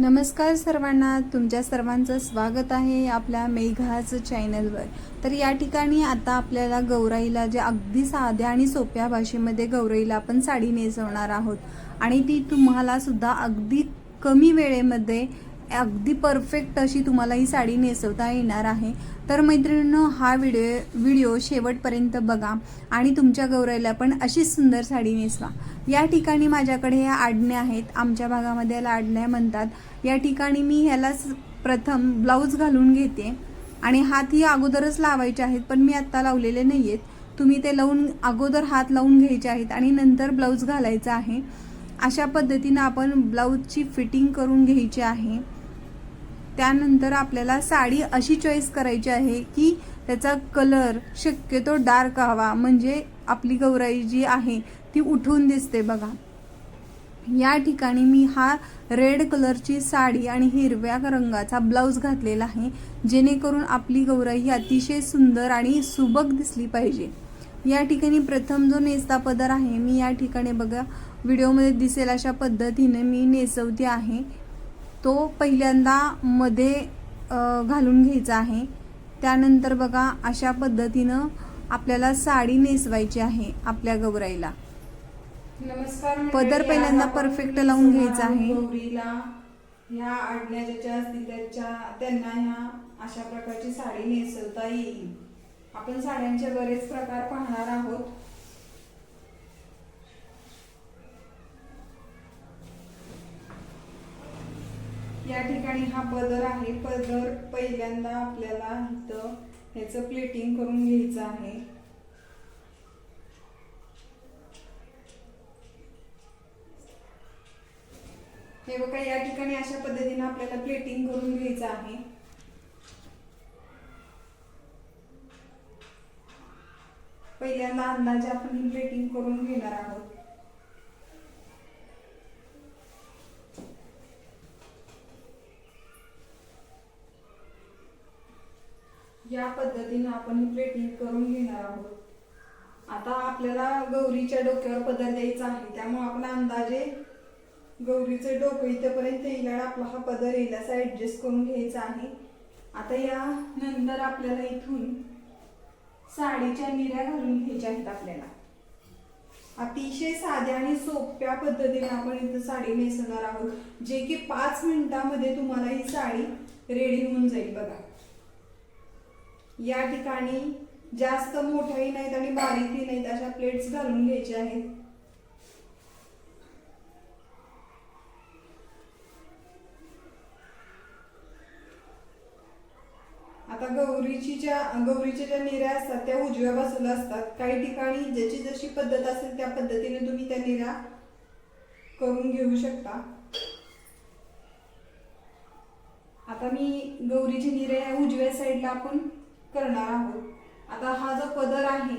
नमस्कार सर्वांना तुमच्या सर्वांचं स्वागत आहे आपल्या मेघाज चॅनलवर. तर या ठिकाणी आता आपल्याला गौराईला जे अगदी साध्या आणि सोप्या भाषेमध्ये गौराईला आपण साडी नेसवणार आहोत. आणि ती तुम्हाला सुद्धा अगदी कमी वेळेमध्ये अगदी परफेक्ट अशी तुम्हाला ही साडी नेसवता येणार आहे. तर मैत्रिणींनो हा व्हिडिओ व्हिडिओ शेवटपर्यंत बघा आणि तुमच्या गौराईला पण अशीच सुंदर साडी नेसवा. या ठिकाणी माझ्याकडे ह्या आडण्या आहेत. आमच्या भागामध्ये याला आडण्या म्हणतात. या ठिकाणी मी ह्याला प्रथम ब्लाऊज घालून घेते आणि हात ही अगोदरच लावायचे आहेत पण मी आत्ता लावलेले नाही आहेत तुम्ही ते लावून अगोदर हात लावून घ्यायचे आहेत आणि नंतर ब्लाऊज घालायचा आहे. अशा पद्धतीनं आपण ब्लाऊजची फिटिंग करून घ्यायची आहे. त्यानंतर आपल्याला साडी अशी चॉईस करायची आहे की त्याचा कलर शक्यतो डार्क हवा म्हणजे आपली गौराई जी आहे ती उठून दिसते बघा. या ठिकाणी मी हा रेड कलरची साडी आणि हिरव्या रंगाचा ब्लाऊज घातलेला आहे जेणेकरून आपली गौराई ही अतिशय सुंदर आणि सुबक दिसली पाहिजे. या ठिकाणी प्रथम जो नेसता पदर आहे मी या ठिकाणी बघा व्हिडिओमध्ये दिसेल अशा पद्धतीने मी नेसवते आहे. तो पहिल्यांदा मध्ये घालून घ्यायचा आहे त्यानंतर बघा अशा पद्धतीनं आपल्याला साडी नेसवायची आहे आपल्या गौराईला पदर. पहिल्यांदा perfect लावून घ्यायचा आहे. गौरीला ह्या आडण्या ज्याच्या असतील त्याच्या त्यांना ह्या अशा प्रकारची साडी नेसवता येईल आपण साड्यांचे बरेच प्रकार पाहणार आहोत या ठिकाणी हा पदर आहे. पदर पहिल्यांदा आपल्याला इथं ह्याचं प्लेटिंग करून घ्यायचं आहे. हे बघा या ठिकाणी अशा पद्धतीने आपल्याला प्लेटिंग करून घ्यायचं आहे. पहिल्यांदा अंदाजे आपण ही प्लेटिंग करून घेणार आहोत. या पद्धतीने आपण ही प्लेटिंग करून घेणार आहोत. आता आपल्याला गौरीच्या डोक्यावर पदर द्यायचा आहे त्यामुळे आपण अंदाजे गौरीचं डोकं इथंपर्यंत येईल आपला हा पदर येईल असा ऍडजस्ट करून घ्यायचा आहे. आता या नंतर आपल्याला इथून साडीच्या निऱ्या घालून घ्यायच्या आहेत आपल्याला. अतिशय साध्या आणि सोप्या पद्धतीने आपण इथं साडी नेसणार आहोत. जे की पाच मिनिटामध्ये तुम्हाला ही साडी रेडी होऊन जाईल बघा. या ठिकाणी जास्त मोठ्याही नाहीत आणि बारीकही नाहीत अशा प्लेट्स घालून घ्यायच्या आहेत. आता गौरीची ज्या गौरीच्या ज्या निऱ्या असतात त्या उजव्या बाजूला असतात. काही ठिकाणी ज्याची जशी पद्धत असेल त्या पद्धतीने तुम्ही त्या निऱ्या करून घेऊ शकता. आता मी गौरीची निऱ्या या उजव्या साईडला आपण करणार आहोत. आता हा जो पदर आहे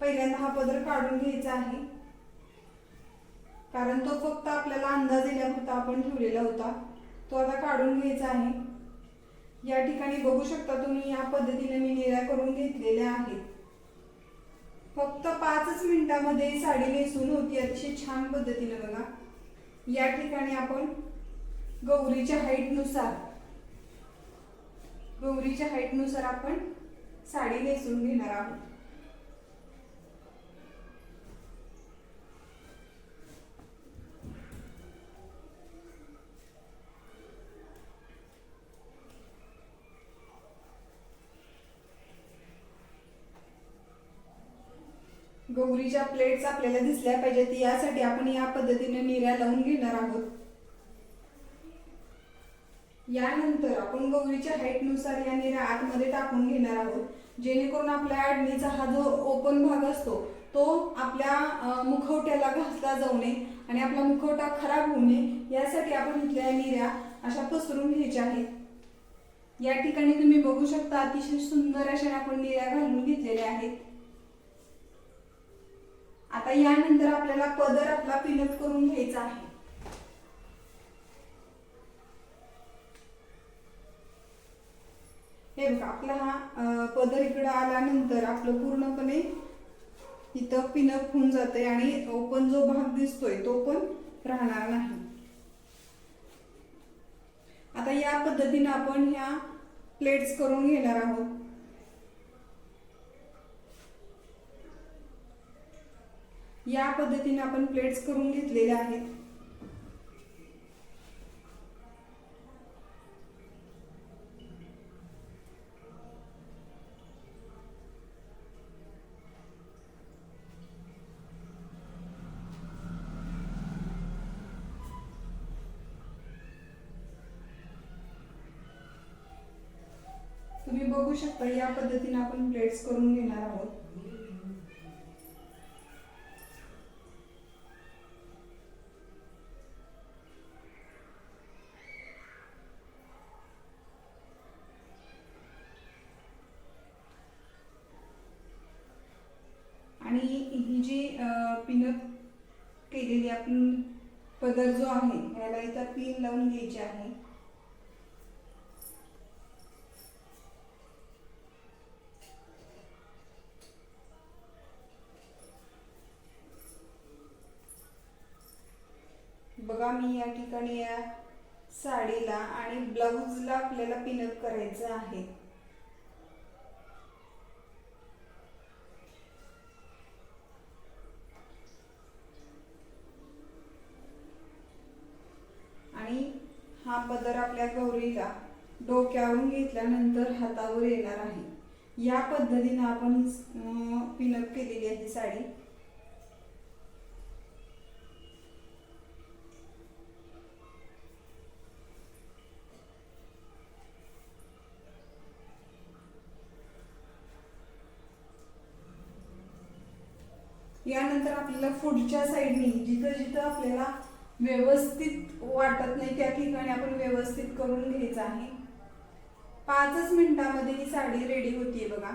पहिल्यांदा हा पदर काढून घ्यायचा आहे. कारण तो फक्त आपल्याला अंदाज येण्यापुरता आपण ठेवलेला होता. तो आता काढून घ्यायचा आहे. या ठिकाणी बघू शकता तुम्ही या पद्धतीने मी निऱ्या करून घेतलेल्या आहेत. फक्त पाचच मिनिटामध्ये साडी नेसून होती. अतिशय छान पद्धतीने बघा. या ठिकाणी आपण गौरीच्या हाईटनुसार गौरीच्या हाईटनुसार आपण साडी नेसून घेणार आहोत. गौरीच्या प्लेट्स आपल्याला दिसल्या पाहिजेत. यासाठी आपण या पद्धतीने निऱ्या लावून घेणार आहोत. यानंतर आपण गौरीच्या हाईटनुसार या निऱ्या आतमध्ये टाकून घेणार आहोत. जेणेकरून आपल्या आडणीचा हा जो ओपन भाग असतो तो आपल्या मुखवट्याला घासला जाऊ नये आणि आपला मुखवटा खराब होऊ नये यासाठी आपण इथल्या निऱ्या अशा पसरून घ्यायच्या आहेत. या ठिकाणी तुम्ही बघू शकता अतिशय सुंदर अशा आपण निऱ्या घालून घेतलेल्या आहेत. आता यानंतर आपल्याला पदर आपला पिनअप करून घ्यायचा आहे. हे बघा आपला हा पदर इकडं आल्यानंतर आपलं पूर्णपणे इथं पिनअप होऊन जाते आणि ओपन जो भाग दिसतोय तो पण राहणार नाही. आता या पद्धतीने आपण ह्या प्लेट्स करून घेणार आहोत. या पद्धतीने आपण प्लेट्स करून घेतलेल्या आहेत तुम्ही बघू शकता या पद्धतीने आपण प्लेट्स करून घेणार आहोत. आणि ही जी पिनअप केलेली आपण पदर जो आहे याला इथं पिन लावून घ्यायची आहे. बघा मी या ठिकाणी या साडीला आणि ब्लाऊजला आपल्याला पिनअप करायचं आहे. आणि हा पदर आपल्या गौरीला डोक्यावरून घेतल्यानंतर हातावर येणार आहे. या पद्धतीने आपण पिनअप केलेली आहे साडी. यानंतर आपल्याला पुढच्या साईडनी जिथं जिथं आपल्याला व्यवस्थित वाटत नाही त्या ठिकाणी आपण व्यवस्थित करून घ्यायचं आहे. पाचच मिनिटामध्ये ही साडी रेडी होतीये बघा.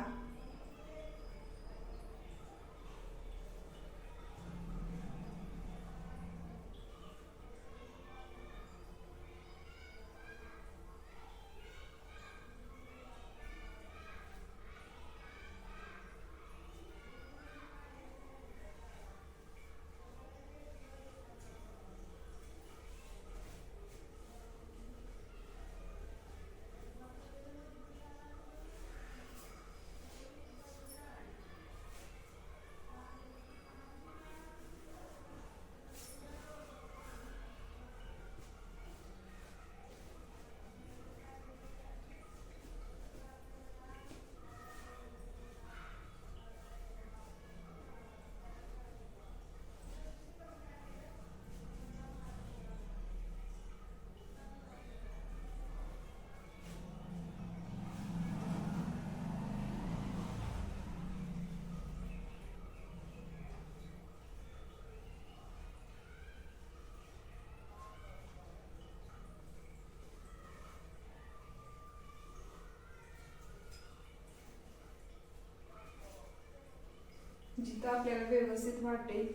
जिथं आपल्याला व्यवस्थित वाटेल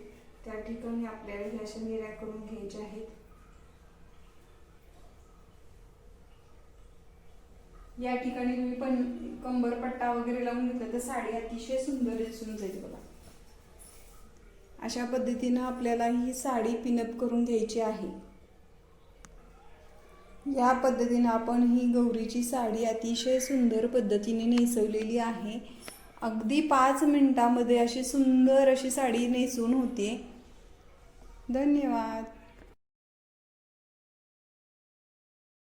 त्या ठिकाणी आपल्याला ह्या अशा निर्या करून घ्यायच्या आहेत. या ठिकाणी तुम्ही पण कंबरपट्टा वगैरे लावून घेतला तर साडी अतिशय सुंदर दिसून जाईल बघा. अशा पद्धतीनं आपल्याला ही साडी पिनअप करून घ्यायची आहे. या पद्धतीनं आपण ही गौरीची साडी अतिशय सुंदर पद्धतीने नेसवलेली आहे. अगदी पाच मिनिटामध्ये अशी सुंदर अशी साडी नेसून होते. धन्यवाद.